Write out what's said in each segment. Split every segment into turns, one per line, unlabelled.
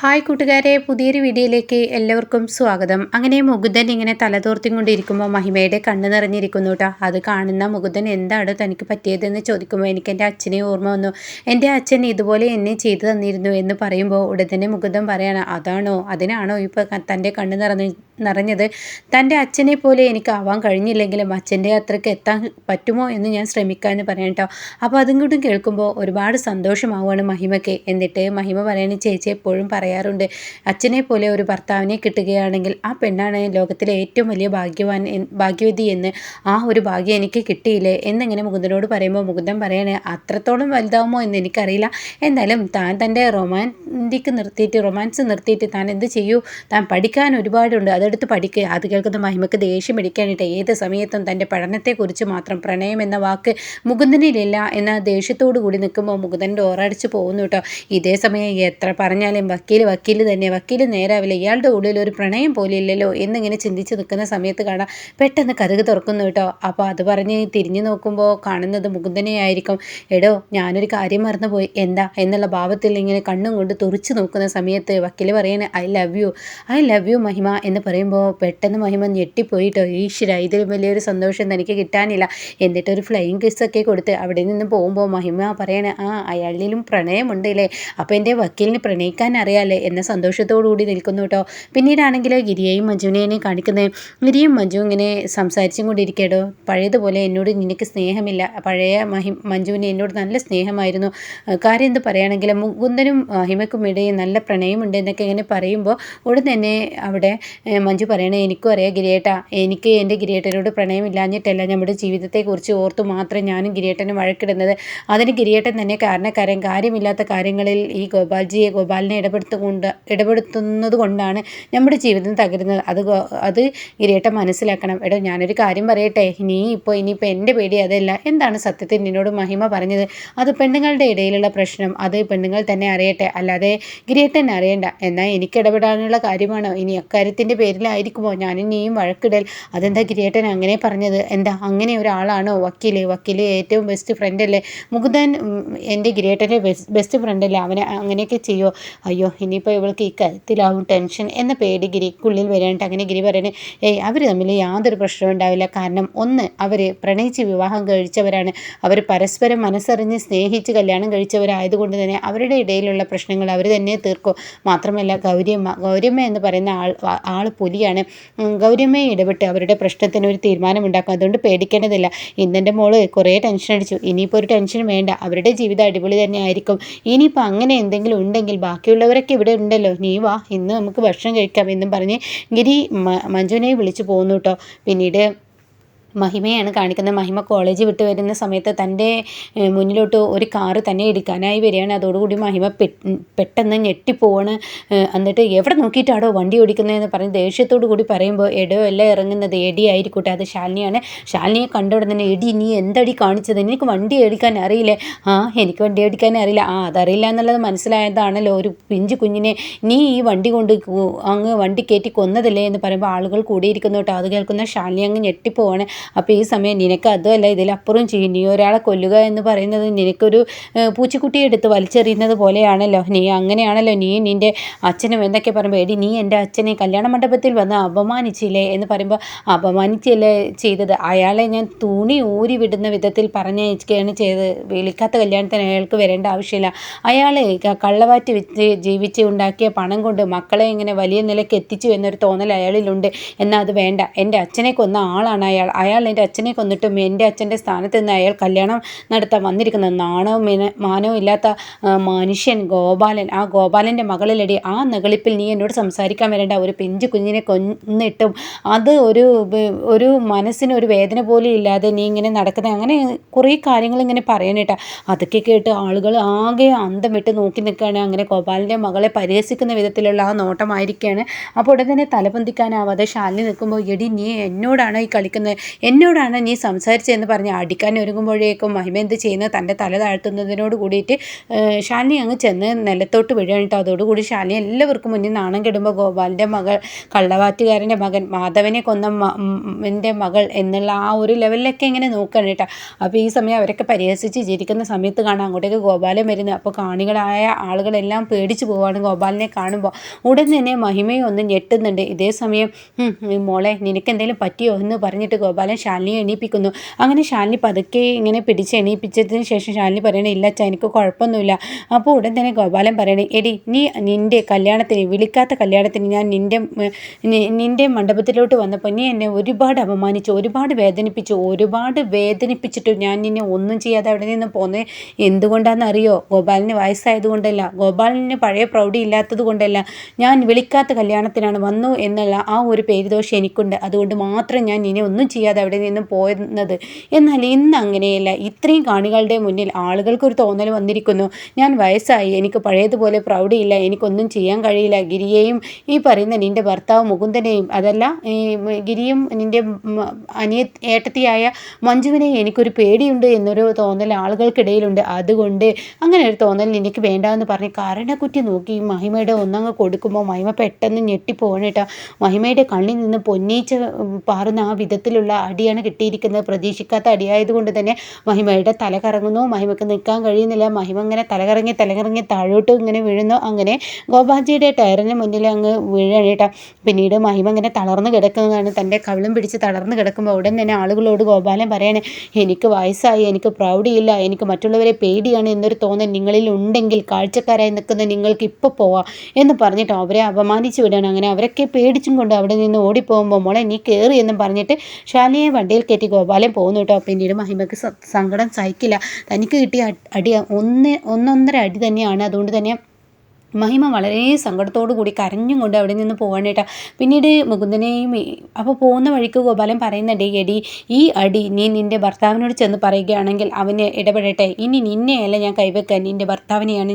Hi കൂട്ടുകാരെ പുതിയൊരു വീഡിയോയിലേക്ക് എല്ലാവർക്കും സ്വാഗതം. അങ്ങനെ മുകുന്ദൻ ഇങ്ങനെ തലതോർത്തി കൊണ്ടിരിക്കുമ്പോൾ മഹിമയുടെ കണ്ണ് നിറഞ്ഞിരിക്കുന്നു കേട്ടോ അത് കാണുന്ന മുകുന്ദൻ എന്താണ് തനിക്ക് പറ്റിയതെന്ന് ചോദിക്കുമ്പോൾ എനിക്ക് എന്റെ അച്ഛനെ ഓർമ്മ വന്നു. എന്റെ അച്ഛൻ ഇതുപോലെ എന്നെ ചെയ്തു തന്നിരുന്നു എന്ന് പറയുമ്പോൾ ഉടൻ തന്നെ മുകുന്ദൻ പറയാണ് അതാണോ? അതിനാണോ ഇപ്പോൾ തന്റെ കണ്ണ് നിറഞ്ഞ് നിറഞ്ഞത്? തന്റെ അച്ഛനെ പോലെ എനിക്ക് ആവാൻ കഴിഞ്ഞില്ലെങ്കിലും അച്ഛന്റെ അത്രയ്ക്ക് എത്താൻ പറ്റുമോ എന്ന് ഞാൻ ശ്രമിക്കാമെന്ന് പറയാം കേട്ടോ അപ്പോൾ അതും കേൾക്കുമ്പോൾ ഒരുപാട് സന്തോഷമാവുകയാണ് മഹിമയ്ക്ക്. എന്നിട്ട് മഹിമ പറയണ ചേച്ചി എപ്പോഴും പറയാറുണ്ട്. അച്ഛനെ പോലെ ഒരു ഭർത്താവിനെ കിട്ടുകയാണെങ്കിൽ ആ പെണ്ണാണ് ലോകത്തിലെ ഏറ്റവും വലിയ ഭാഗ്യവാൻ ഭാഗ്യവതി എന്ന്. ആ ഒരു ഭാഗ്യം എനിക്ക് കിട്ടിയില്ലേ? എന്നിങ്ങനെ മുകുന്ദനോട് പറയുമ്പോൾ മുകുന്ദൻ പറയാണ് അത്രത്തോളം വലുതാവുമോ എന്ന് എനിക്കറിയില്ല. എന്നാലും താൻ തന്റെ റൊമാന്റിക് നിർത്തിയിട്ട് റൊമാൻസ് നിർത്തിയിട്ട് താൻ എന്ത് ചെയ്യൂ? താൻ പഠിക്കാൻ ഒരുപാടുണ്ട്. അതെടുത്ത് പഠിക്കുക അത് കേൾക്കുന്ന മഹിമക്ക് ദേഷ്യം പിടിക്കാനായിട്ട് ഏത് സമയത്തും തന്റെ പഠനത്തെക്കുറിച്ച് മാത്രം പ്രണയം എന്ന വാക്ക് മുകുന്ദനിലില്ല എന്ന ദേഷ്യത്തോടു കൂടി നിൽക്കുമ്പോൾ മുകുന്ദൻ ഡോറടിച്ച് പോകുന്നു കേട്ടോ. ഇതേ സമയം എത്ര പറഞ്ഞാലും വക്കീൽ വക്കീൽ വക്കീൽ തന്നെ വക്കീൽ നേരാവില്ല. ഇയാളുടെ ഉള്ളിൽ ഒരു പ്രണയം പോലെയില്ലല്ലോ എന്നിങ്ങനെ ചിന്തിച്ച് നിൽക്കുന്ന സമയത്ത് കാണാം. പെട്ടെന്ന് കഥക് തുറക്കുന്നു കേട്ടോ. അപ്പോൾ അത് പറഞ്ഞ് തിരിഞ്ഞു നോക്കുമ്പോൾ കാണുന്നത് മുകുന്ദനെയായിരിക്കും. എടോ ഞാനൊരു കാര്യം മറന്നുപോയി. എന്താ? എന്നുള്ള ഭാവത്തിൽ ഇങ്ങനെ കണ്ണും കൊണ്ട് തുറച്ചു നോക്കുന്ന സമയത്ത് വക്കീൽ പറയണേ I love you. I love you Mahima എന്ന് പറയുമ്പോൾ പെട്ടെന്ന് മഹിമ ഞെട്ടിപ്പോയിട്ടോ ഈശ്വര ഇതിലും വലിയൊരു സന്തോഷം തനിക്ക് കിട്ടാനില്ല. എന്നിട്ട് ഒരു ഫ്ലൈയിങ് കിസ്സൊക്കെ കൊടുത്ത് അവിടെ നിന്ന് പോകുമ്പോൾ മഹിമ പറയണേ ആ അയാളിലും പ്രണയമുണ്ടല്ലേ അപ്പോൾ എന്റെ വക്കീലിന് പ്രണയിക്കാൻ അറിയാം അല്ലേ? എന്ന സന്തോഷത്തോടു കൂടി നിൽക്കുന്നു കേട്ടോ. പിന്നീടാണെങ്കിൽ ഗിരിയെയും മഞ്ജുവിനെയും കാണിക്കുന്നത് ഗിരിയും മഞ്ജു ഇങ്ങനെ സംസാരിച്ചും കൊണ്ടിരിക്കേടോ പഴയതുപോലെ എന്നോട് നിനക്ക് സ്നേഹമില്ല. പഴയ മഹി മഞ്ജുവിന് എന്നോട് നല്ല സ്നേഹമായിരുന്നു. കാര്യം എന്ത് പറയുകയാണെങ്കിലും മുകുന്ദനും ഹിമയ്ക്കും ഇടയിൽ നല്ല പ്രണയമുണ്ട് എന്നൊക്കെ ഇങ്ങനെ പറയുമ്പോൾ ഉടൻ തന്നെ അവിടെ മഞ്ജു പറയണേ എനിക്കും അറിയാം ഗിരിയേട്ട. എനിക്ക് എന്റെ ഗിരിയേട്ടനോട് പ്രണയമില്ലാഞ്ഞിട്ടല്ല. നമ്മുടെ ജീവിതത്തെക്കുറിച്ച് ഓർത്തു മാത്രം ഞാനും ഗിരിയേട്ടനും വഴക്കിടുന്നത്. അതിന് ഗിരിയേട്ടൻ തന്നെ കാരണക്കാരൻ. കാര്യമില്ലാത്ത കാര്യങ്ങളിൽ ഈ ഗോപാൽജിയെ ഗോപാലിനെ ഇടപെടുത്തും കൊണ്ട് ഇടപെടുത്തുന്നത് കൊണ്ടാണ് നമ്മുടെ ജീവിതം തകരുന്നത്. അത് അത് ഇരട്ട മനസ്സിലാക്കണം. എടോ ഞാനൊരു കാര്യം പറയട്ടെ? നീ ഇപ്പോൾ ഇനിയിപ്പോൾ എന്റെ പേടി അതല്ല. എന്താണ് സത്യത്തിൽ നിന്നോട് മഹിമ പറഞ്ഞത്? അത് പെണ്ണുങ്ങളുടെ ഇടയിലുള്ള പ്രശ്നം. അത് പെണ്ണുങ്ങൾ തന്നെ അറിയട്ടെ. അല്ലാതെ ഗിരിയേട്ടൻ അറിയണ്ട. എന്നാൽ എനിക്ക് ഇടപെടാനുള്ള കാര്യമാണോ? ഇനി അക്കാര്യത്തിന്റെ പേരിലായിരിക്കുമോ? ഞാനും നീയും വഴക്കിടൽ. അതെന്താ ഗിരിയേട്ടൻ അങ്ങനെ പറഞ്ഞത്? എന്താ അങ്ങനെ ഒരാളാണോ? വക്കീൽ വക്കീൽ ഏറ്റവും ബെസ്റ്റ് ഫ്രണ്ട് അല്ലേ? മുകുന്ദൻ എന്റെ ഗിരിയേട്ടന്റെ ബെസ്റ്റ് ഫ്രണ്ട് അല്ലേ? അവനെ അങ്ങനെയൊക്കെ ചെയ്യുമോ അയ്യോ ഇനിയിപ്പോൾ ഇവൾക്ക് ഈ കരുത്തിലാവും ടെൻഷൻ എന്ന പേടി ഗിരിക്കുള്ളിൽ വരാനിട്ട് അങ്ങനെ ഗിരി പറയുന്നത് ഏയ് അവർ തമ്മിൽ യാതൊരു പ്രശ്നവും ഉണ്ടാവില്ല. കാരണം ഒന്ന് അവർ പ്രണയിച്ച് വിവാഹം കഴിച്ചവരാണ്. അവർ പരസ്പരം മനസ്സറിഞ്ഞ് സ്നേഹിച്ച് കല്യാണം കഴിച്ചവരായതുകൊണ്ട് തന്നെ അവരുടെ ഇടയിലുള്ള പ്രശ്നങ്ങൾ അവർ തന്നെ തീർക്കും. മാത്രമല്ല ഗൗരിയമ്മ ഗൗരിയമ്മ എന്ന് പറയുന്ന ആൾ ആൾ പുലിയാണ്. ഗൗരിയമ്മയെ ഇടപെട്ട് അവരുടെ പ്രശ്നത്തിന് ഒരു തീരുമാനമുണ്ടാക്കും അതുകൊണ്ട് പേടിക്കേണ്ടതില്ല. ഇന്നെന്റെ മോൾ കുറേ ടെൻഷൻ അടിച്ചു. ഇനിയിപ്പോൾ ഒരു ടെൻഷൻ വേണ്ട. അവരുടെ ജീവിതം അടിപൊളി തന്നെ ആയിരിക്കും. ഇനിയിപ്പോൾ അങ്ങനെ എന്തെങ്കിലും ഉണ്ടെങ്കിൽ ബാക്കിയുള്ളവരൊക്കെ ഇവിടെ ഉണ്ടല്ലോ. നീ വാ ഇന്ന് നമുക്ക് ഭക്ഷണം കഴിക്കാം എന്നും പറഞ്ഞ് ഗിരി മഞ്ജുവിനെ വിളിച്ചു പോകുന്നു കേട്ടോ പിന്നീട് മഹിമയാണ് കാണിക്കുന്നത്. മഹിമ കോളേജ് വിട്ട് വരുന്ന സമയത്ത് തന്റെ മുന്നിലോട്ട് ഒരു കാറ് തന്നെ എടുക്കാനായി വരികയാണ്. അതോടുകൂടി മഹിമ പെട്ടെന്ന് ഞെട്ടിപ്പോവാണ്. എന്നിട്ട് എവിടെ നോക്കിയിട്ടാണോ വണ്ടി ഓടിക്കുന്നതെന്ന് പറഞ്ഞ് ദേഷ്യത്തോടു കൂടി പറയുമ്പോൾ എടോ അല്ല ഇറങ്ങുന്നത് എടി ആയിരിക്കട്ടെ അത് ശാലിനിയാണ്. ശാലിനിയെ കണ്ടോടെ തന്നെ എടി നീ എന്തടി കാണിച്ചത്? എനിക്ക് വണ്ടി ഓടിക്കാൻ അറിയില്ലേ? ആ എനിക്ക് വണ്ടി ഓടിക്കാൻ അറിയില്ല. ആ അതറിയില്ല എന്നുള്ളത് മനസ്സിലായതാണല്ലോ ഒരു പിഞ്ചു കുഞ്ഞിനെ. നീ ഈ വണ്ടി കൊണ്ട് അങ്ങ് വണ്ടി കയറ്റി കൊന്നതല്ലേ എന്ന് പറയുമ്പോൾ ആളുകൾ കൂടിയിരിക്കുന്നു കേട്ടോ. അത് കേൾക്കുന്ന ശാലിനി അങ്ങ് ഞെട്ടിപ്പോവാണ്. അപ്പോൾ ഈ സമയം നിനക്ക് അതുമല്ല ഇതിലപ്പുറം ചെയ്യും. നീ ഒരാളെ കൊല്ലുക എന്ന് പറയുന്നത് നിനക്കൊരു പൂച്ചക്കുട്ടിയെ എടുത്ത് വലിച്ചെറിയുന്നത് പോലെയാണല്ലോ. നീ അങ്ങനെയാണല്ലോ. നീ നിന്റെ അച്ഛനും എന്തൊക്കെ പറയുമ്പോൾ എടി നീ എന്റെ അച്ഛനെ കല്യാണ മണ്ഡപത്തിൽ വന്ന് അപമാനിച്ചില്ലേ എന്ന് പറയുമ്പോൾ അപമാനിച്ചല്ലേ ചെയ്തത്? അയാളെ ഞാൻ തുണി ഊരി വിടുന്ന വിധത്തിൽ പറഞ്ഞയക്കുകയാണ് ചെയ്തത്. വിളിക്കാത്ത കല്യാണത്തിന് അയാൾക്ക് വരേണ്ട ആവശ്യമില്ല. അയാൾ കള്ളവാറ്റ് വിറ്റ് ജീവിച്ച് ഉണ്ടാക്കിയ പണം കൊണ്ട് മക്കളെ ഇങ്ങനെ വലിയ നിലയ്ക്ക് എത്തിച്ചു എന്നൊരു തോന്നൽ അയാളിലുണ്ട്. എന്നാൽ അത് വേണ്ട. എന്റെ അച്ഛനെ കൊന്ന ആളാണ് അയാൾ. അയാൾ അയാൾ എന്റെ അച്ഛനെ കൊന്നിട്ടും എന്റെ അച്ഛന്റെ സ്ഥാനത്ത് നിന്ന് അയാൾ കല്യാണം നടത്താൻ വന്നിരിക്കുന്നത്. നാണവും മാനവും ഇല്ലാത്ത മനുഷ്യൻ ഗോപാലൻ. ആ ഗോപാലന്റെ മകളിലടി ആ നകളിപ്പിൽ നീ എന്നോട് സംസാരിക്കാൻ വരേണ്ട. ഒരു പിഞ്ചു കുഞ്ഞിനെ കൊന്നിട്ടും അത് ഒരു ഒരു മനസ്സിന് ഒരു വേദന പോലും ഇല്ലാതെ നീ ഇങ്ങനെ നടക്കുന്നത്. അങ്ങനെ കുറേ കാര്യങ്ങൾ ഇങ്ങനെ പറയാനേട്ടാ അതൊക്കെ കേട്ട് ആളുകൾ ആകെ അന്തം വിട്ട് നോക്കി നിൽക്കുകയാണ്. അങ്ങനെ ഗോപാലന്റെ മകളെ പരിഹസിക്കുന്ന വിധത്തിലുള്ള ആ നോട്ടമായിരിക്കുകയാണ്. അപ്പോൾ ഉടനെ തന്നെ തലപൊന്തിക്കാനാവാതെ ശാലിനി നിൽക്കുമ്പോൾ എടി നീ എന്നോടാണ് ഈ കളിക്കുന്നത്? എന്നോടാണ് നീ സംസാരിച്ചതെന്ന് പറഞ്ഞ് അടിക്കാൻ ഒരുങ്ങുമ്പോഴേക്കും മഹിമ എന്ത് ചെയ്യുന്നത് തന്റെ തല താഴ്ത്തുന്നതിനോട് കൂടിയിട്ട് ശാലിനി അങ്ങ് ചെന്ന് നിലത്തോട്ട് വീഴുകയാണ് കേട്ടോ. അതോടുകൂടി ശാലിനി എല്ലാവർക്കും മുന്നിൽ നാണം കെടുമ്പോൾ ഗോപാലിന്റെ മകൾ കള്ളവാറ്റുകാരന്റെ മകൻ മാധവനെ കൊന്ന എന്റെ മകൾ എന്നുള്ള ആ ഒരു ലെവലിലൊക്കെ ഇങ്ങനെ നോക്കുകയാണ് കേട്ടോ. അപ്പോൾ ഈ സമയം അവരൊക്കെ പരിഹസിച്ച് ജീവിക്കുന്ന സമയത്ത് കാണാം അങ്ങോട്ടേക്ക് ഗോപാലൻ വരുന്നത്. അപ്പോൾ കാണികളായ ആളുകളെല്ലാം പേടിച്ചു പോവാണ് ഗോപാലിനെ കാണുമ്പോൾ. ഉടൻ തന്നെ മഹിമയും ഒന്ന് ഞെട്ടുന്നുണ്ട്. ഇതേ സമയം "ഉം, ഈ മോളെ നിനക്ക് എന്തെങ്കിലും പറ്റിയോ? എന്ന് പറഞ്ഞിട്ട് ഗോപാലൻ ശാലിനിയെ എണീപ്പിക്കുന്നു. അങ്ങനെ ശാലിനി പതുക്കെ ഇങ്ങനെ പിടിച്ച് എണീപ്പിച്ചതിന് ശേഷം ശാലിനി പറയണേ ഇല്ല അച്ഛാ എനിക്ക് കുഴപ്പമൊന്നുമില്ല. അപ്പോൾ ഉടൻ തന്നെ ഗോപാലൻ പറയണേ എടി നീ നിന്റെ കല്യാണത്തിന് വിളിക്കാത്ത കല്യാണത്തിന് ഞാൻ നിന്റെ നിന്റെ മണ്ഡപത്തിലോട്ട് വന്നപ്പോൾ നീ എന്നെ ഒരുപാട് അപമാനിച്ചു ഒരുപാട് വേദനിപ്പിച്ചു ഒരുപാട് വേദനിപ്പിച്ചിട്ട് ഞാൻ നിന്നെ ഒന്നും ചെയ്യാതെ അവിടെ നിന്ന് പോന്നേ. എന്തുകൊണ്ടാണെന്ന് അറിയോ ഗോപാലിന് വയസ്സായതുകൊണ്ടല്ല ഗോപാലിന് പഴയ പ്രൗഢി ഇല്ലാത്തത് കൊണ്ടല്ല. ഞാൻ വിളിക്കാത്ത കല്യാണത്തിനാണ് വന്നു എന്നുള്ള ആ ഒരു പേരുദോഷം എനിക്കുണ്ട്. അതുകൊണ്ട് മാത്രം ഞാൻ നിന്നെ ഒന്നും ചെയ്യാതെ അവിടെ നിന്നും പോയത് എന്നാൽ ഇന്ന് അങ്ങനെയല്ല. ഇത്രയും കാണികളുടെ മുന്നിൽ ആളുകൾക്കൊരു തോന്നൽ വന്നിരിക്കുന്നു. ഞാൻ വയസ്സായി. എനിക്ക് പഴയതുപോലെ പ്രൗഢിയില്ല. എനിക്കൊന്നും ചെയ്യാൻ കഴിയില്ല. ഗിരിയെയും ഈ പറയുന്ന നിന്റെ ഭർത്താവ് മുകുന്ദനെയും അതല്ല ഗിരിയും നിന്റെ അനിയ ഏട്ടത്തിയായ മഞ്ജുവിനെയും എനിക്കൊരു പേടിയുണ്ട് എന്നൊരു തോന്നൽ ആളുകൾക്കിടയിലുണ്ട്. അതുകൊണ്ട് അങ്ങനെ ഒരു തോന്നൽ എനിക്ക് വേണ്ടാന്ന് പറഞ്ഞ് കാരണക്കുറ്റി നോക്കി മഹിമയുടെ ഒന്നങ്ങ് കൊടുക്കുമ്പോൾ മഹിമ പെട്ടെന്ന് ഞെട്ടിപ്പോകണം കേട്ടോ. മഹിമയുടെ കണ്ണിൽ നിന്ന് പൊന്നീച്ച പാറുന്ന ആ വിധത്തിലുള്ള അടിയാണ് കിട്ടിയിരിക്കുന്നത്. പ്രതീക്ഷിക്കാത്ത അടിയായതുകൊണ്ട് തന്നെ മഹിമയുടെ തല കറങ്ങുന്നു. നിൽക്കാൻ കഴിയുന്നില്ല. മഹിമ ഇങ്ങനെ തലകറങ്ങി തലകറങ്ങി താഴോട്ട് ഇങ്ങനെ വീഴുന്നു. അങ്ങനെ ഗോപാജിയുടെ ടയറിന് മുന്നിൽ അങ്ങ് വീഴാണ് പിന്നീട് മഹിമ ഇങ്ങനെ തളർന്നു കിടക്കുന്നതാണ്. തന്റെ കവിളും പിടിച്ച് തളർന്നു കിടക്കുമ്പോൾ ഉടൻ തന്നെ ആളുകളോട് ഗോപാലൻ പറയണേ എനിക്ക് വയസ്സായി. എനിക്ക് പ്രൗഢിയില്ല. എനിക്ക് മറ്റുള്ളവരെ പേടിയാണ് എന്നൊരു തോന്നൽ നിങ്ങളിൽ ഉണ്ടെങ്കിൽ കാഴ്ചക്കാരായി നിൽക്കുന്ന നിങ്ങൾക്ക് ഇപ്പോൾ പോവാം എന്ന് പറഞ്ഞിട്ട് അവരെ അപമാനിച്ചു വിടുകയാണ്. അങ്ങനെ അവരൊക്കെ പേടിച്ചും കൊണ്ട് അവിടെ നിന്ന് ഓടിപ്പോകുമ്പോൾ മോളെ നീ കയറി എന്നും പറഞ്ഞിട്ട് ശാലിയെ വണ്ടിയിൽ കയറ്റി ഗോപാലൻ പോകുന്നു കേട്ടോ. പിന്നീട് മഹിമയ്ക്ക് സങ്കടം സഹിക്കില്ല. തനിക്ക് കിട്ടിയ അടി ഒന്ന് ഒന്നൊന്നര അടി തന്നെയാണ്. അതുകൊണ്ട് തന്നെ മഹിമ വളരെ സങ്കടത്തോടു കൂടി കരഞ്ഞും കൊണ്ട് അവിടെ നിന്ന് പോവാണ് കേട്ടോ. പിന്നീട് മുകുന്ദനെയും അപ്പോൾ പോകുന്ന വഴിക്ക് ഗോപാലൻ പറയുന്നുണ്ട് എടി ഈ അടി നീ നിന്റെ ഭർത്താവിനോട് ചെന്ന് പറയുകയാണെങ്കിൽ അവന് ഇടപെടട്ടെ. ഇനി നിന്നെയല്ല ഞാൻ കൈവെക്കാൻ നിന്റെ ഭർത്താവിനെയാണ്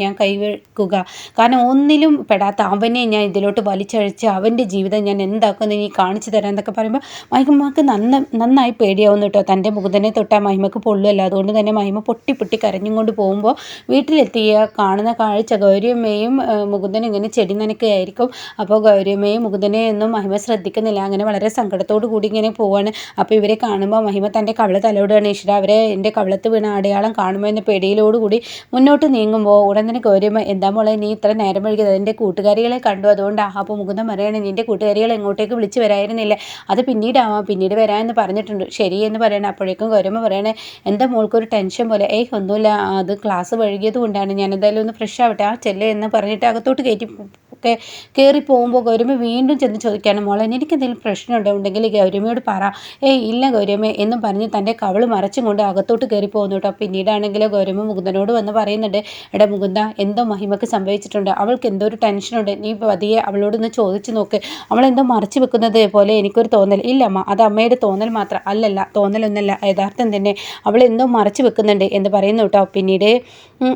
ഞാൻ കൈവെക്കുക. കാരണം ഒന്നിലും പെടാത്ത അവനെ ഞാൻ ഇതിലോട്ട് വലിച്ചഴിച്ച് അവന്റെ ജീവിതം ഞാൻ എന്താക്കുമെന്ന് നീ കാണിച്ചു തരാം എന്നൊക്കെ പറയുമ്പോൾ മഹിമക്ക് നന്ന നന്നായി പേടിയാവുന്നു കേട്ടോ. തന്റെ മുകുന്ദനെ തൊട്ടാൽ മഹിമക്ക് പൊള്ളുമല്ല അതുകൊണ്ട് തന്നെ മഹിമ പൊട്ടി പൊട്ടി കരഞ്ഞും കൊണ്ട് പോകുമ്പോൾ വീട്ടിലെത്തിയ കാണുന്ന കാഴ്ച ഗൗരിയമ്മയും മുകുന്ദൻ ഇങ്ങനെ ചെടി നനയ്ക്കുകയായിരിക്കും. അപ്പോൾ ഗൗരിയമ്മയും മുകുന്ദനെ ഒന്നും മഹിമ ശ്രദ്ധിക്കുന്നില്ല. അങ്ങനെ വളരെ സങ്കടത്തോടു കൂടി ഇങ്ങനെ പോവാണ്. അപ്പോൾ ഇവരെ കാണുമ്പോൾ മഹിമ തന്റെ കവള തലോടുകയാണ്. ഈശ്വര അവരെ എന്റെ കവളത്ത് വീണ അടയാളം കാണുമോ എന്ന പേടിയിലോടുകൂടി മുന്നോട്ട് നീങ്ങുമ്പോൾ ഉടൻ തന്നെ ഗൗരിയമ്മ എന്താ മോളെ നീ ഇത്ര നേരം വൈകിയത്? എന്റെ കൂട്ടുകാരികളെ കണ്ടു. അതുകൊണ്ടാണ് അപ്പോൾ മുകുന്ദൻ പറയണേ നിന്റെ കൂട്ടുകാരികൾ എങ്ങോട്ടേക്ക് വിളിച്ച് വരായിരുന്നില്ല. അത് പിന്നീടാവാം പിന്നീട് വരാമെന്ന് പറഞ്ഞിട്ടുണ്ട്. ശരി എന്ന് പറയണേ. അപ്പോഴേക്കും ഗൗരമ്മ പറയണേ എന്റെ മോൾക്കൊരു ടെൻഷൻ പോലെ? ഏയ് ഒന്നുമില്ല. അത് ക്ലാസ് വഴുകിയത് കൊണ്ടാണ് ഞാൻ എന്തായാലും ഒന്ന് ഫ്രഷ് ആവട്ടെ. ആ ചെല്ലേ. എന്ന് പറഞ്ഞിട്ട് അകത്തോട്ട് കയറ്റി ഒക്കെ കയറി പോകുമ്പോൾ ഗൗരമ്മ വീണ്ടും ചെന്ന് ചോദിക്കാനും മോളെ എനിക്ക് എന്തെങ്കിലും പ്രശ്നമുണ്ടോ? ഉണ്ടെങ്കിൽ ഗൗരമ്മയോട് പറ. ഏയ് ഇല്ല ഗൗരമ്മ എന്നും പറഞ്ഞ് തന്റെ കവൾ മറച്ചും കൊണ്ട് അകത്തോട്ട് കയറി പോകുന്നു കേട്ടോ. പിന്നീടാണെങ്കിൽ ഗൗരമ്മ മുകുന്ദനോട് വന്ന് പറയുന്നുണ്ട് എടാ മുകുന്ദ എന്തോ മഹിമക്ക് സംഭവിച്ചിട്ടുണ്ട്. അവൾക്ക് എന്തോ ഒരു ടെൻഷനുണ്ട് നീ പതിയെ അവളോടൊന്ന് ചോദിച്ചു നോക്ക്. അവളെന്തോ മറച്ചു വെക്കുന്നത് പോലെ എനിക്കൊരു തോന്നൽ. ഇല്ല അമ്മ അത് അമ്മയുടെ തോന്നൽ മാത്രം അല്ലല്ല തോന്നലൊന്നല്ല. യഥാർത്ഥം തന്നെ അവൾ എന്തോ മറച്ചു വെക്കുന്നുണ്ട് എന്ന് പറയുന്നു കേട്ടോ. പിന്നീട്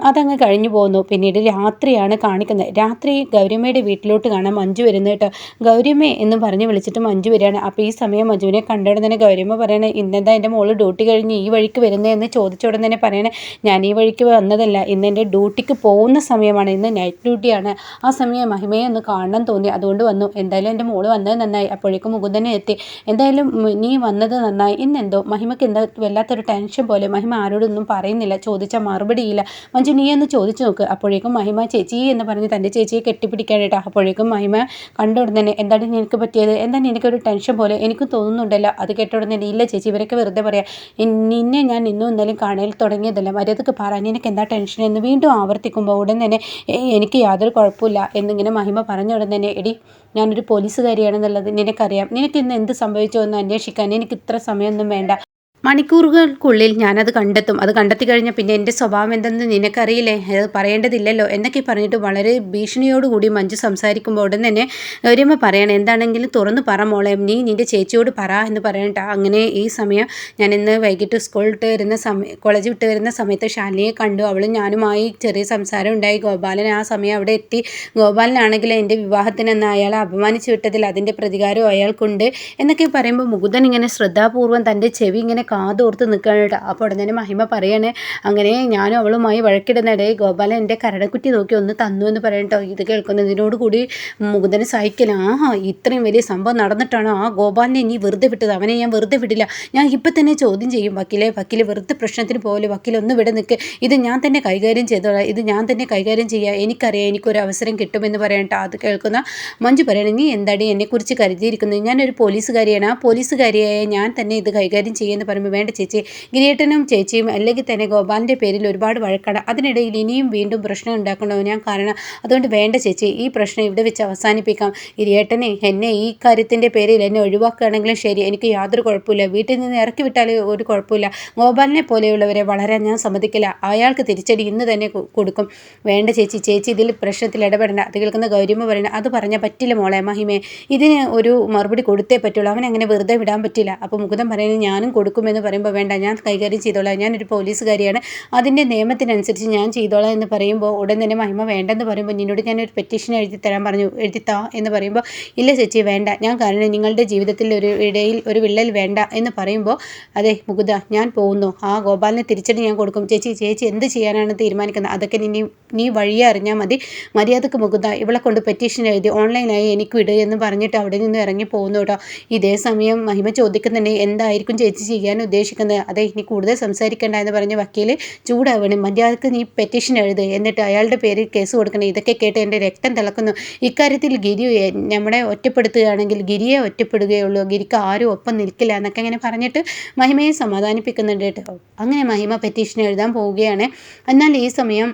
അതങ്ങ് കഴിഞ്ഞു പോകുന്നു. പിന്നീട് രാത്രിയാണ് കാണിക്കുന്നത്. രാത്രി ഗൗരിയമ്മയുടെ വീട്ടിലോട്ട് കാണാൻ മഞ്ജു വരുന്നത് കേട്ടോ. ഗൗരിയമ്മേ എന്ന് പറഞ്ഞ് വിളിച്ചിട്ട് മഞ്ജു വരികയാണ്. അപ്പോൾ ഈ സമയം മഞ്ജുവിനെ കണ്ടോടെ തന്നെ ഗൗരിയമ്മ പറയണേ ഇന്നെന്താ എന്റെ മോൾ ഡ്യൂട്ടി കഴിഞ്ഞ് ഈ വഴിക്ക് വരുന്നതെന്ന് ചോദിച്ച ഉടൻ തന്നെ പറയണേ ഞാൻ ഈ വഴിക്ക് വന്നതല്ല ഇന്ന് എന്റെ ഡ്യൂട്ടിക്ക് പോകുന്ന സമയമാണ് ഇന്ന് നൈറ്റ് ഡ്യൂട്ടിയാണ് ആ സമയം മഹിമയെ ഒന്ന് കാണാൻ തോന്നി. അതുകൊണ്ട് വന്നു. എന്തായാലും എന്റെ മോൾ വന്നത് നന്നായി. അപ്പോഴേക്കും മുകുന്ദനെ എത്തി. എന്തായാലും നീ വന്നത് നന്നായി. ഇന്നെന്തോ? മഹിമയ്ക്ക് എന്താ വല്ലാത്തൊരു ടെൻഷൻ പോലെ. മഹിമ ആരോടൊന്നും പറയുന്നില്ല. ചോദിച്ചാൽ മറുപടിയില്ല. മഞ്ജു നീ ഒന്ന് ചോദിച്ചു നോക്ക്. അപ്പോഴേക്കും മഹിമ ചേച്ചി എന്ന് പറഞ്ഞ് തന്റെ ചേച്ചിയെ കെട്ടിപ്പിടിക്കാനായിട്ട് അപ്പോഴേക്കും മഹിമ കണ്ട ഉടൻ തന്നെ എന്താണ് നിനക്ക് പറ്റിയത്? എന്താണ് എനിക്കൊരു ടെൻഷൻ പോലെ? എനിക്ക് തോന്നുന്നുണ്ടല്ലോ. അത് കേട്ട ഉടൻ തന്നെ ഇല്ല ചേച്ചി ഇവരൊക്കെ വെറുതെ പറയാം നിന്നെ ഞാൻ ഇന്നും ഇന്നലെയും കാണൽ തുടങ്ങിയതല്ല. മര്യാദയ്ക്ക് പറ. നിനക്ക് എന്താ ടെൻഷൻ എന്ന് വീണ്ടും ആവർത്തിക്കുമ്പോൾ ഉടൻ തന്നെ "ഏയ് എനിക്ക് യാതൊരു കുഴപ്പമില്ല. എന്നിങ്ങനെ മഹിമ പറഞ്ഞ ഉടൻ തന്നെ എടി ഞാനൊരു പോലീസുകാരിയാണെന്നുള്ളത് നിനക്കറിയാം. നിനക്ക് ഇന്ന് എന്ത് സംഭവിച്ചോ എന്ന് അന്വേഷിക്കാൻ എനിക്ക് ഇത്ര സമയമൊന്നും വേണ്ട. മണിക്കൂറുകൾക്കുള്ളിൽ ഞാനത് കണ്ടെത്തും. അത് കണ്ടെത്തി കഴിഞ്ഞാൽ പിന്നെ എന്റെ സ്വഭാവം എന്തെന്ന് നിനക്കറിയില്ലേ? അത് പറയേണ്ടതില്ലല്ലോ? എന്നൊക്കെ പറഞ്ഞിട്ട് വളരെ ഭീഷണിയോടുകൂടി മഞ്ജു സംസാരിക്കുമ്പോൾ ഉടൻ തന്നെ ഗൗരിയമ്മ പറയണം എന്താണെങ്കിലും തുറന്ന് പറ മോളെ. നീ നിന്റെ ചേച്ചിയോട് പറ എന്ന് പറയണ്ട അങ്ങനെ ഈ സമയം ഞാൻ ഇന്ന് വൈകിട്ട് സ്കൂൾ വിട്ട് വരുന്ന സമയം കോളേജ് വിട്ട് വരുന്ന സമയത്ത് ശാലിനിയെ കണ്ടു. അവളും ഞാനുമായി ചെറിയ സംസാരം ഉണ്ടായി. ഗോപാലൻ ആ സമയം അവിടെ എത്തി. ഗോപാലനാണെങ്കിൽ എന്റെ വിവാഹത്തിനെന്ന് അയാളെ അപമാനിച്ചു വിട്ടതിൽ അതിന്റെ പ്രതികാരം അയാൾക്കുണ്ട് എന്നൊക്കെ പറയുമ്പോൾ മുകുന്ദൻ ഇങ്ങനെ ശ്രദ്ധാപൂർവം തന്റെ ചെവി ഇങ്ങനെ കാതോർത്ത് നിൽക്കുകയാണ് അപ്പോൾ ഉടനെ മഹിമ പറയാണ് അങ്ങനെ ഞാനും അവളുമായി വഴക്കിടുന്നിടെ ഗോപാലൻ എന്റെ കരടക്കുറ്റി നോക്കി ഒന്ന് തന്നു എന്ന് പറയട്ടോ ഇത് കേൾക്കുന്നതിനോട് കൂടി മുകുന്ദനെ സഹിക്കല. ആഹാ ഇത്രയും വലിയ സംഭവം നടന്നിട്ടാണോ ആ ഗോപാലിനെ ഇനി വെറുതെ വിട്ടത്. അവനെ ഞാൻ വെറുതെ വിടില്ല. ഞാൻ ഇപ്പം തന്നെ ചോദ്യം ചെയ്യും വക്കീലെ വക്കീൽ വെറുതെ പ്രശ്നത്തിന് പോലെ വക്കീലൊന്നും ഇവിടെ വിട നിൽക്ക്. ഇത് ഞാൻ തന്നെ കൈകാര്യം ചെയ്തോളാം. ഇത് ഞാൻ തന്നെ കൈകാര്യം ചെയ്യുക എനിക്കറിയാം എനിക്കൊരു അവസരം കിട്ടുമെന്ന് പറയട്ടോ അത് കേൾക്കുന്ന മഞ്ജു പറയണേ നീ എന്താടി എന്നെക്കുറിച്ച് കരുതിയിരിക്കുന്നത്? ഞാനൊരു പോലീസുകാരിയാണ്. ആ പോലീസുകാരിയായ ഞാൻ തന്നെ ഇത് കൈകാര്യം ചെയ്യുമെന്ന് പറയുമ്പോൾ വേണ്ട ചേച്ചി ഗിരിയേട്ടനും ചേച്ചിയും അല്ലെങ്കിൽ തന്നെ ഗോപാലിന്റെ പേരിൽ ഒരുപാട് വഴക്കാണ് അതിനിടയിൽ ഇനിയും വീണ്ടും പ്രശ്നം ഉണ്ടാക്കണോ ഞാൻ കാരണം. അതുകൊണ്ട് വേണ്ട ചേച്ചി ഈ പ്രശ്നം ഇവിടെ വെച്ച് അവസാനിപ്പിക്കാം. ഗിരിയേട്ടനെ എന്നെ ഈ കാര്യത്തിന്റെ പേരിൽ എന്നെ ഒഴിവാക്കുകയാണെങ്കിലും ശരി എനിക്ക് യാതൊരു കുഴപ്പമില്ല. വീട്ടിൽ നിന്ന് ഇറക്കി വിട്ടാൽ ഒരു കുഴപ്പമില്ല. ഗോപാലിനെ പോലെയുള്ളവരെ വളരാൻ ഞാൻ സമ്മതിക്കില്ല. അയാൾക്ക് തിരിച്ചടി ഇന്ന് തന്നെ കൊടുക്കും. വേണ്ട ചേച്ചി ചേച്ചി ഇതിൽ പ്രശ്നത്തിൽ ഇടപെടേണ്ട. അത് കേൾക്കുന്ന ഗൗരിമ പറയണ അത് പറഞ്ഞാൽ പറ്റില്ല മോളെ മഹിമേ. ഇതിന് ഒരു മറുപടി കൊടുത്തേ പറ്റുള്ളൂ. അവൻ അങ്ങനെ വെറുതെ വിടാൻ പറ്റില്ല. അപ്പോൾ മുകുതം പറയുന്നത് ഞാനും കൊടുക്കുമെന്ന് പറയുമ്പോൾ വേണ്ട ഞാൻ കൈകാര്യം ചെയ്തോളാം. ഞാനൊരു പോലീസുകാരിയാണ്. അതിന്റെ നിയമത്തിനനുസരിച്ച് ഞാൻ ചെയ്തോളാം എന്ന് പറയുമ്പോൾ ഉടൻ തന്നെ മഹിമ വേണ്ടെന്ന് പറയുമ്പോൾ നിന്നോട് ഞാനൊരു പെറ്റീഷൻ എഴുതി തരാൻ പറഞ്ഞു എഴുതി താ എന്ന് പറയുമ്പോൾ ഇല്ല ചേച്ചി വേണ്ട. ഞാൻ കാരണം നിങ്ങളുടെ ജീവിതത്തിൽ ഒരു ഇടയിൽ ഒരു വിള്ളൽ വേണ്ട എന്ന് പറയുമ്പോൾ അതെ മുകുത ഞാൻ പോകുന്നു. ആ ഗോപാലിനെ തിരിച്ചടി ഞാൻ കൊടുക്കും. ചേച്ചി ചേച്ചി എന്ത് ചെയ്യാനാണ് തീരുമാനിക്കുന്നത്? അതൊക്കെ നീ നീ വഴിയെ അറിഞ്ഞാൽ മതി. മര്യാദയ്ക്ക് മുകുത ഇവളെ കൊണ്ട് പെറ്റീഷൻ എഴുതി ഓൺലൈനായി എനിക്ക് വിട് എന്ന് പറഞ്ഞിട്ട് അവിടെ നിന്ന് ഇറങ്ങി പോകുന്നു കേട്ടോ. ഇതേ സമയം മഹിമ ചോദിക്കുന്നുണ്ട് എന്തായിരിക്കും ചേച്ചി ചെയ്യാൻ ഉദ്ദേശിക്കുന്നത്. അതെ ഇനി കൂടുതൽ സംസാരിക്കേണ്ട എന്ന് പറഞ്ഞ് വക്കീൽ ചൂടാവണം. മര്യാദയ്ക്ക് നീ പെറ്റീഷൻ എഴുത് എന്നിട്ട് അയാളുടെ പേരിൽ കേസ് കൊടുക്കണം. ഇതൊക്കെ കേട്ട് എന്റെ രക്തം തിളക്കുന്നു. ഇക്കാര്യത്തിൽ ഗിരി നമ്മളെ ഒറ്റപ്പെടുത്തുകയാണെങ്കിൽ ഗിരിയെ ഒറ്റപ്പെടുകയുള്ളൂ. ഗിരിക്ക് ആരും ഒപ്പം നിൽക്കില്ല എന്നൊക്കെ ഇങ്ങനെ പറഞ്ഞിട്ട് മഹിമയെ സമാധാനിപ്പിക്കുന്നുണ്ട് കേട്ടോ. അങ്ങനെ മഹിമ പെറ്റീഷൻ എഴുതാൻ പോവുകയാണ്. എന്നാൽ ഈ സമയം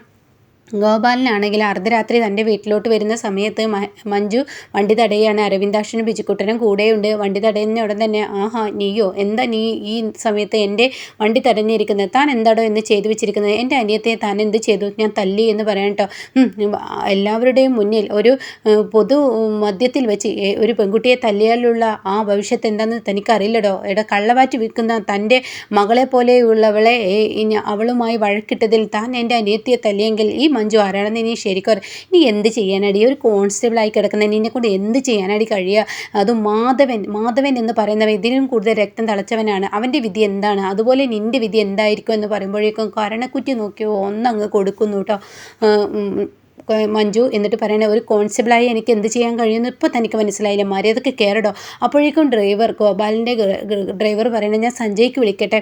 ഗോപാലനാണെങ്കിൽ അർദ്ധരാത്രി തന്റെ വീട്ടിലോട്ട് വരുന്ന സമയത്ത് മഞ്ജു വണ്ടി തടയുകയാണ് അരവിന്ദാക്ഷനും ബിജുക്കുട്ടനും കൂടെയുണ്ട്. വണ്ടി തടയുന്ന ഉടൻ തന്നെ ആഹാ നീയോ? എന്താ നീ ഈ സമയത്ത് എന്റെ വണ്ടി തടഞ്ഞിരിക്കുന്നത്? താൻ എന്താടോ എന്ന് ചെയ്തു വെച്ചിരിക്കുന്നത്? എന്റെ അനിയത്തെ താൻ എന്ത് ചെയ്തു? ഞാൻ തല്ലി എന്ന് പറയാം കേട്ടോ എല്ലാവരുടെയും മുന്നിൽ ഒരു പൊതു മദ്യത്തിൽ വെച്ച് ഒരു പെൺകുട്ടിയെ തല്ലിയാലുള്ള ആ ഭവിഷ്യത്ത് എന്താണെന്ന് തനിക്കറിയില്ലടോ. എടാ കള്ളവാറ്റ് വിൽക്കുന്ന തന്റെ മകളെ പോലെയുള്ളവളെ അവളുമായി വഴക്കിട്ടതിൽ താൻ എന്റെ അനിയത്തിയെ തല്ലിയെങ്കിൽ ഈ മഞ്ജു ആരാണെന്ന് ഇനി ശരിക്കും ഇനി എന്ത് ചെയ്യാനടി? ഒരു കോൺസ്റ്റബിളായി കിടക്കുന്ന നിന്നെ കൊണ്ട് എന്ത് ചെയ്യാനടി കഴിയുക? അത് മാധവൻ മാധവൻ എന്ന് പറയുന്നവൻ ഇതിനും കൂടുതൽ രക്തം തളച്ചവനാണ്. അവന്റെ വിധി എന്താണ്? അതുപോലെ നിന്റെ വിധി എന്തായിരിക്കും എന്ന് പറയുമ്പോഴേക്കും കരണക്കുറ്റി നോക്കിയോ ഒന്നങ്ങ് കൊടുക്കുന്നു കേട്ടോ. മഞ്ജു എന്നിട്ട് പറയണേ ഒരു കോൺസ്റ്റബിളായി എനിക്ക് എന്ത് ചെയ്യാൻ കഴിയുമെന്ന് ഇപ്പോൾ തനിക്ക് മനസ്സിലായില്ല. മര്യാദയ്ക്ക് കയറടോ അപ്പോഴേക്കും ഡ്രൈവർ ഗോപാലിന്റെ ഡ്രൈവർ പറയണേ ഞാൻ സഞ്ജയ്ക്ക് വിളിക്കട്ടെ.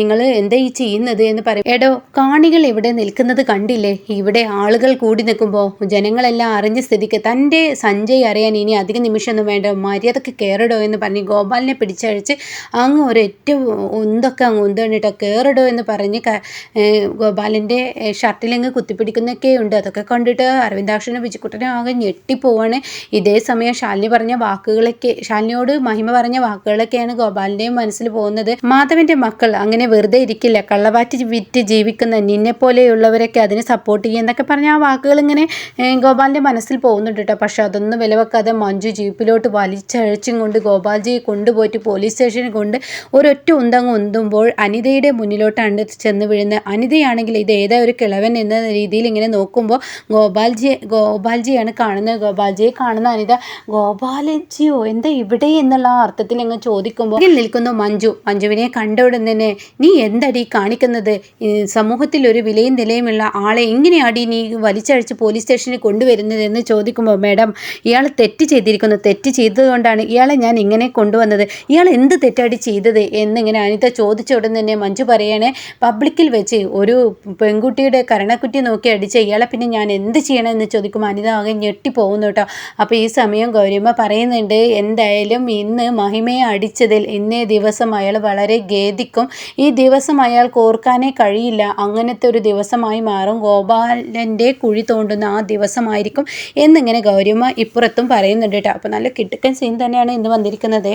നിങ്ങൾ എന്താ ഈ ചെയ്യുന്നത്? എന്ന് പറയും. എടോ കാണികൾ ഇവിടെ നിൽക്കുന്നത് കണ്ടില്ലേ? ഇവിടെ ആളുകൾ കൂടി നിൽക്കുമ്പോൾ ജനങ്ങളെല്ലാം അറിഞ്ഞ സ്ഥിതിക്ക് തന്റെ സഞ്ജയ് അറിയാൻ ഇനി അധിക നിമിഷമൊന്നും വേണ്ട. മര്യാദയ്ക്ക് കയറടോ എന്ന് പറഞ്ഞ് ഗോപാലിനെ പിടിച്ചഴിച്ച് അങ്ങ് ഒരൊറ്റ ഉന്തൊക്കെ അങ്ങ് ഉന്തണിട്ടോ കയറടോ എന്ന് പറഞ്ഞ് ഗോപാലിന്റെ ഷർട്ടിലങ്ങ് കുത്തിപ്പിടിക്കുന്നൊക്കെ ഉണ്ട് അതൊക്കെ കണ്ട് കണ്ടിട്ട് അരവിന്ദാക്ഷനും ബിജുക്കുട്ടനും ആകെ ഞെട്ടിപ്പോവാണ്. ഇതേ സമയം ശാലിനി പറഞ്ഞ വാക്കുകളൊക്കെ ശാലിനിയോട് മഹിമ പറഞ്ഞ വാക്കുകളൊക്കെയാണ് ഗോപാലിന്റെയും മനസ്സിൽ പോകുന്നത്. മാധവന്റെ മക്കൾ അങ്ങനെ വെറുതെ ഇരിക്കില്ല. കള്ളവാറ്റ് വിറ്റ് ജീവിക്കുന്ന നിന്നെ പോലെയുള്ളവരൊക്കെ അതിനെ സപ്പോർട്ട് ചെയ്യുക എന്നൊക്കെ പറഞ്ഞ ആ വാക്കുകൾ ഇങ്ങനെ ഗോപാലിന്റെ മനസ്സിൽ പോകുന്നുണ്ട് കേട്ടോ. പക്ഷെ അതൊന്നും വിലവെക്കാതെ മഞ്ജു ജീപ്പിലോട്ട് വലിച്ചഴച്ചും കൊണ്ട് ഗോപാൽജിയെ കൊണ്ടുപോയിട്ട് പോലീസ് സ്റ്റേഷനിൽ കൊണ്ട് ഒരൊറ്റ ഉന്തങ്ങ് ഉന്തുമ്പോൾ അനിതയുടെ മുന്നിലോട്ടാണ് ചെന്ന് വീഴുന്നത്. അനിതയാണെങ്കിൽ ഇത് ഏതാ ഒരു കിളവൻ എന്ന രീതിയിൽ ഇങ്ങനെ നോക്കുമ്പോൾ ഗോപാൽജി ഗോപാൽജിയാണ് കാണുന്നത്. ഗോപാൽജിയെ കാണുന്ന അനിത ഗോപാലജിയോ എന്താ ഇവിടെ? എന്നുള്ള അർത്ഥത്തിൽ അങ്ങ് ചോദിക്കുമ്പോൾ നിൽക്കുന്നു മഞ്ജു. മഞ്ജുവിനെ കണ്ട ഉടൻ തന്നെ നീ എന്തടി കാണിക്കുന്നത്? സമൂഹത്തിൽ ഒരു വിലയും നിലയുമുള്ള ആളെ എങ്ങനെയാടി നീ വലിച്ചഴിച്ച് പോലീസ് സ്റ്റേഷനിൽ കൊണ്ടുവരുന്നത്? എന്ന് ചോദിക്കുമ്പോൾ മേഡം ഇയാൾ തെറ്റ് ചെയ്തിരിക്കുന്നു. തെറ്റ് ചെയ്തതുകൊണ്ടാണ് ഇയാളെ ഞാൻ ഇങ്ങനെ കൊണ്ടുവന്നത്. ഇയാൾ എന്ത് തെറ്റാടി ചെയ്തത്? എന്നിങ്ങനെ അനിത ചോദിച്ച ഉടൻ തന്നെ മഞ്ജു പറയണേ പബ്ലിക്കിൽ വെച്ച് ഒരു പെൺകുട്ടിയുടെ കരണക്കുറ്റി നോക്കി അടിച്ച ഇയാളെ പിന്നെ ഞാൻ എന്ത് ചെയ്യണമെന്ന് ചോദിക്കും. അനിത ആകെ ഞെട്ടിപ്പോകുന്നു കേട്ടോ. അപ്പോൾ ഈ സമയം ഗൗരിയമ്മ പറയുന്നുണ്ട് എന്തായാലും ഇന്ന് മഹിമയെ അടിച്ചതിൽ ഇന്നേ ദിവസം അയാൾ വളരെ ഖേദിക്കും. ഈ ദിവസം അയാൾക്ക് ഓർക്കാനേ കഴിയില്ല. അങ്ങനത്തെ ഒരു ദിവസമായി മാറും. ഗോപാലന്റെ കുഴി തോണ്ടുന്ന ആ ദിവസമായിരിക്കും എന്നിങ്ങനെ ഗൗരിയമ്മ ഇപ്പുറത്തും പറയുന്നുണ്ട് കേട്ടോ. അപ്പോൾ നല്ല കിട്ടുക്കൻ സീൻ തന്നെയാണ് ഇന്ന് വന്നിരിക്കുന്നത്.